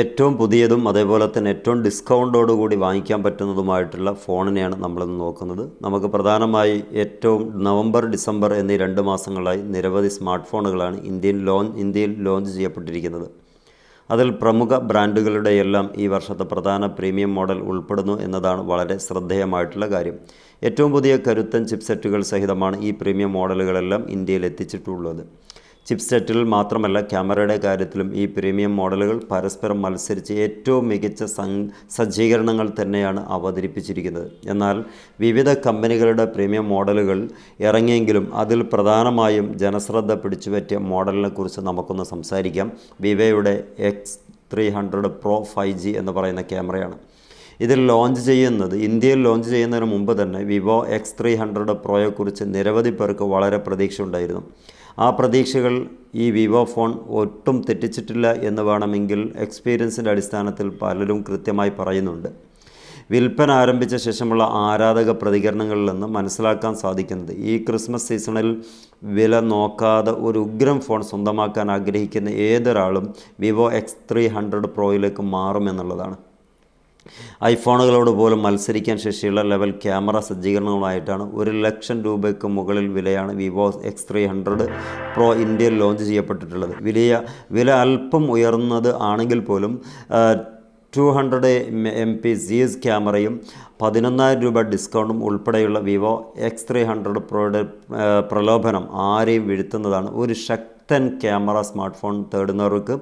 ഏറ്റവും പുതിയതും അതേപോലെ തന്നെ ഏറ്റവും ഡിസ്കൗണ്ടോടുകൂടി വാങ്ങിക്കാൻ പറ്റുന്നതുമായിട്ടുള്ള ഫോണിനെയാണ് നമ്മളിന്ന് നോക്കുന്നത്. നമുക്ക് പ്രധാനമായി ഏറ്റവും നവംബർ ഡിസംബർ എന്നീ രണ്ട് മാസങ്ങളായി നിരവധി സ്മാർട്ട് ഫോണുകളാണ് ഇന്ത്യയിൽ ലോഞ്ച് ഇന്ത്യയിൽ ലോഞ്ച് ചെയ്യപ്പെട്ടിരിക്കുന്നത്. അതിൽ പ്രമുഖ ബ്രാൻഡുകളുടെ എല്ലാം ഈ വർഷത്തെ പ്രധാന പ്രീമിയം മോഡൽ ഉൾപ്പെടുന്നു എന്നതാണ് വളരെ ശ്രദ്ധേയമായിട്ടുള്ള കാര്യം. ഏറ്റവും പുതിയ കരുത്തൻ ചിപ്സെറ്റുകൾ സഹിതമാണ് ഈ പ്രീമിയം മോഡലുകളെല്ലാം ഇന്ത്യയിൽ എത്തിച്ചിട്ടുള്ളത്. ചിപ്സെറ്റിൽ മാത്രമല്ല ക്യാമറയുടെ കാര്യത്തിലും ഈ പ്രീമിയം മോഡലുകൾ പരസ്പരം മത്സരിച്ച് ഏറ്റവും മികച്ച സജ്ജീകരണങ്ങൾ തന്നെയാണ് അവതരിപ്പിച്ചിരിക്കുന്നത്. എന്നാൽ വിവിധ കമ്പനികളുടെ പ്രീമിയം മോഡലുകൾ ഇറങ്ങിയെങ്കിലും അതിൽ പ്രധാനമായും ജനശ്രദ്ധ പിടിച്ചുപറ്റിയ മോഡലിനെ കുറിച്ച് നമുക്കൊന്ന് സംസാരിക്കാം. വിവയുടെ X three hundred pro five G എന്ന് പറയുന്ന ക്യാമറയാണ്. ഇതിൽ ലോഞ്ച് ചെയ്യുന്നത് ഇന്ത്യയിൽ ലോഞ്ച് ചെയ്യുന്നതിന് മുമ്പ് തന്നെ വിവോ എക്സ് ത്രീ ഹൺഡ്രഡ് പ്രോയെക്കുറിച്ച് നിരവധി പേർക്ക് വളരെ പ്രതീക്ഷ ഉണ്ടായിരുന്നു ആ പ്രതീക്ഷകൾ ഈ വിവോ ഫോൺ ഒട്ടും തെറ്റിച്ചിട്ടില്ല എന്ന് വേണമെങ്കിൽ എക്സ്പീരിയൻസിന്റെ അടിസ്ഥാനത്തിൽ പലരും കൃത്യമായി പറയുന്നുണ്ട്. വിൽപ്പന ആരംഭിച്ച ശേഷമുള്ള ആരാധക പ്രതികരണങ്ങളിൽ നിന്ന് മനസ്സിലാക്കാൻ സാധിക്കുന്നത് ഈ ക്രിസ്മസ് സീസണിൽ വില നോക്കാതെ ഒരു ഉഗ്രം ഫോൺ സ്വന്തമാക്കാൻ ആഗ്രഹിക്കുന്ന ഏതൊരാളും വിവോ എക്സ് ത്രീ ഹൺഡ്രഡ് പ്രോയിലേക്ക് മാറുമെന്നുള്ളതാണ് ഐഫോണുകളോട് പോലും മത്സരിക്കാൻ ശേഷിയുള്ള ലെവൽ ക്യാമറ സജ്ജീകരണങ്ങളുമായിട്ടാണ് ഒരു ലക്ഷം രൂപയ്ക്ക് മുകളിൽ വിലയാണ് Vivo X three hundred pro ഇന്ത്യയിൽ ലോഞ്ച് ചെയ്യപ്പെട്ടിട്ടുള്ളത്. വിലയ വില അല്പം ഉയർന്നത് ആണെങ്കിൽ പോലും two hundred M P C S ക്യാമറയും പതിനൊന്നായിരം രൂപ ഡിസ്കൗണ്ടും ഉൾപ്പെടെയുള്ള വിവോ എക്സ് ത്രീ ഹൺഡ്രഡ് പ്രോയുടെ പ്രലോഭനം ആരെയും വീഴ്ത്തുന്നതാണ്. ഒരു ശക്തൻ ക്യാമറ സ്മാർട്ട് ഫോൺ തേടുന്നവർക്ക്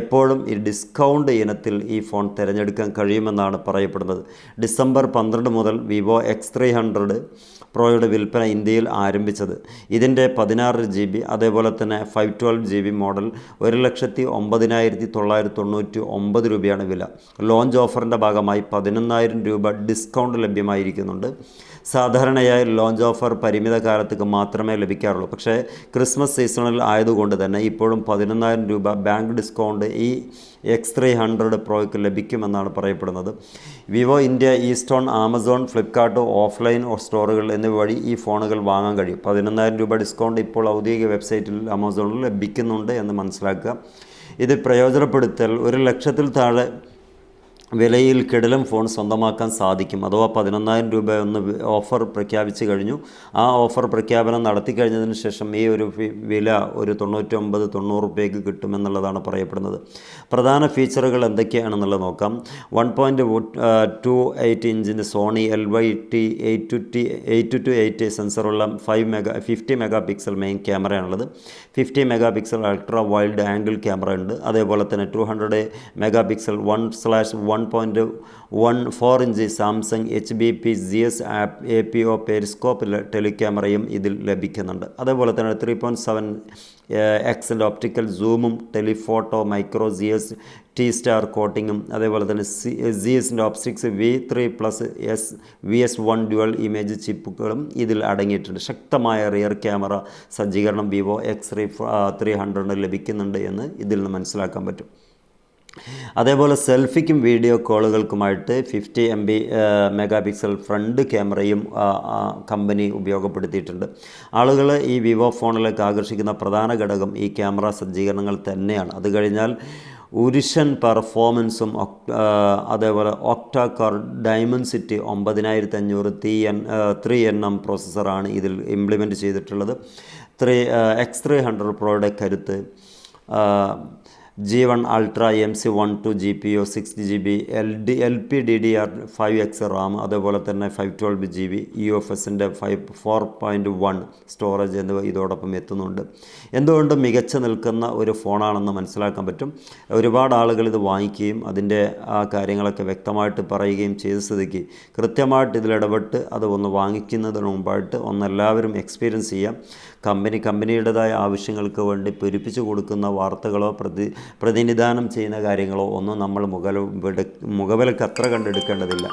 എപ്പോഴും ഈ ഡിസ്കൗണ്ട് ഇനത്തിൽ ഈ ഫോൺ തിരഞ്ഞെടുക്കാൻ കഴിയുമെന്നാണ് പറയപ്പെടുന്നത്. ഡിസംബർ പന്ത്രണ്ട് മുതൽ വിവോ എക്സ് ത്രീ ഹൺഡ്രഡ് പ്രോയുടെ വിൽപ്പന ഇന്ത്യയിൽ ആരംഭിച്ചത്. ഇതിന്റെ പതിനാറ് ജി ബി അതേപോലെ തന്നെ five twelve G B model ഒരു ലക്ഷത്തി ഒമ്പതിനായിരത്തി തൊള്ളായിരത്തി തൊണ്ണൂറ്റി ഒമ്പത് രൂപയാണ് വില. ലോഞ്ച് ഓഫറിന്റെ ഭാഗമായി പതിനൊന്നായിരം രൂപ ഡിസ്കൗണ്ട് ലഭ്യമായിരിക്കുന്നുണ്ട്. സാധാരണയായി ലോഞ്ച് ഓഫർ പരിമിത കാലത്തേക്ക് മാത്രമേ ലഭിക്കാറുള്ളൂ. പക്ഷേ ക്രിസ്മസ് സീസണിൽ ആയതുകൊണ്ട് തന്നെ ഇപ്പോഴും പതിനൊന്നായിരം രൂപ ബാങ്ക് ഡിസ്കൗണ്ട് ഈ എക്സ് ത്രീ ഹൺഡ്രഡ് പ്രോയ്ക്ക് ലഭിക്കുമെന്നാണ് പറയപ്പെടുന്നത്. Vivo India estore Amazon Flipkart offline സ്റ്റോറുകൾ എന്നിവ വഴി ഈ ഫോണുകൾ വാങ്ങാൻ കഴിയും. പതിനൊന്നായിരം രൂപ ഡിസ്കൗണ്ട് ഇപ്പോൾ ഔദ്യോഗിക വെബ്സൈറ്റിൽ ആമസോണിൽ ലഭിക്കുന്നുണ്ട് എന്ന് മനസ്സിലാക്കുക. ഇത് പ്രയോജനപ്പെടുത്തൽ ഒരു ലക്ഷത്തിൽ താഴെ വിലയിൽ കിടലം ഫോൺ സ്വന്തമാക്കാൻ സാധിക്കും. അഥവാ പതിനൊന്നായിരം രൂപ ഒന്ന് ഓഫർ പ്രഖ്യാപിച്ചു കഴിഞ്ഞു. ആ ഓഫർ പ്രഖ്യാപനം നടത്തി കഴിഞ്ഞതിന് ശേഷം ഈ ഒരു വില ഒരു തൊണ്ണൂറ്റൊമ്പത് തൊണ്ണൂറ് രൂപയ്ക്ക് കിട്ടുമെന്നുള്ളതാണ് പറയപ്പെടുന്നത്. പ്രധാന ഫീച്ചറുകൾ എന്തൊക്കെയാണെന്നുള്ളത് നോക്കാം. One point two eight ഇഞ്ചിന്റെ Sony L Y T eight two T eight two eight സെൻസറുള്ള five mega fifty mega pixel main ക്യാമറയാണുള്ളത് fifty mega pixel ultra wild angle camera ഉണ്ട്. അതേപോലെ തന്നെ two hundred mega pixel one slash one point one four inch Samsung H B P G S app A P O periscope ടെലിക്യാമറയും ഇതിൽ ലഭിക്കുന്നുണ്ട്. അതേപോലെ തന്നെ three point seven എക്സിന്റെ optical സൂമും telephoto micro G S T star കോട്ടിങ്ങും അതേപോലെ തന്നെ C G എസിന്റെ optics V three plus S V S one dual image ചിപ്പുകളും ഇതിൽ അടങ്ങിയിട്ടുണ്ട്. ശക്തമായ റിയർ ക്യാമറ സജ്ജീകരണം Vivo X three three hundred ലഭിക്കുന്നുണ്ട് എന്ന് ഇതിൽ നിന്ന് മനസ്സിലാക്കാൻ പറ്റും. അതേപോലെ സെൽഫിക്കും video കോളുകൾക്കുമായിട്ട് fifty M B mega pixel front ക്യാമറയും കമ്പനി ഉപയോഗപ്പെടുത്തിയിട്ടുണ്ട്. ആളുകൾ ഈ വിവോ ഫോണിലേക്ക് ആകർഷിക്കുന്ന പ്രധാന ഘടകം ഈ ക്യാമറ സജ്ജീകരണങ്ങൾ തന്നെയാണ്. അത് കഴിഞ്ഞാൽ ഉരുഷൻ പെർഫോമൻസും അതേപോലെ ഒക്ടാ കോർ ഡയമൻസിറ്റി ഒമ്പതിനായിരത്തി അഞ്ഞൂറ് three N three N M പ്രോസസ്സറാണ് ഇതിൽ ഇംപ്ലിമെന്റ് ചെയ്തിട്ടുള്ളത്. ത്രീ എക്സ് ത്രീ ഹൺഡ്രഡ് പ്രോയുടെ കരുത്ത് G one ultra M C one two G P O six G B L D L P D D R five X RAM അതേപോലെ തന്നെ five twelve G B E F എസിന്റെ five four point one storage എന്നിവ ഇതോടൊപ്പം എത്തുന്നുണ്ട്. എന്തുകൊണ്ടും മികച്ച നിൽക്കുന്ന ഒരു ഫോണാണെന്ന് മനസ്സിലാക്കാൻ പറ്റും? ഒരുപാട് ആളുകൾ ഇത് വാങ്ങിക്കുകയും അതിന്റെ ആ കാര്യങ്ങളൊക്കെ വ്യക്തമായിട്ട് പറയുകയും ചെയ്ത സ്ഥിതിക്ക് കൃത്യമായിട്ട് ഇതിലിടപെട്ട് അത് ഒന്ന് വാങ്ങിക്കുന്നതിന് മുമ്പായിട്ട് ഒന്ന് എല്ലാവരും എക്സ്പീരിയൻസ് ചെയ്യാം. കമ്പനി കമ്പനിയുടേതായ ആവശ്യങ്ങൾക്ക് വേണ്ടി പെരുപ്പിച്ചു കൊടുക്കുന്ന വാർത്തകളോ പ്രതി പ്രതിനിധാനം ചെയ്യുന്ന കാര്യങ്ങളോ ഒന്നും നമ്മൾ മുഖ മുഖവിലക്ക് അത്ര കണ്ടെടുക്കേണ്ടതില്ല.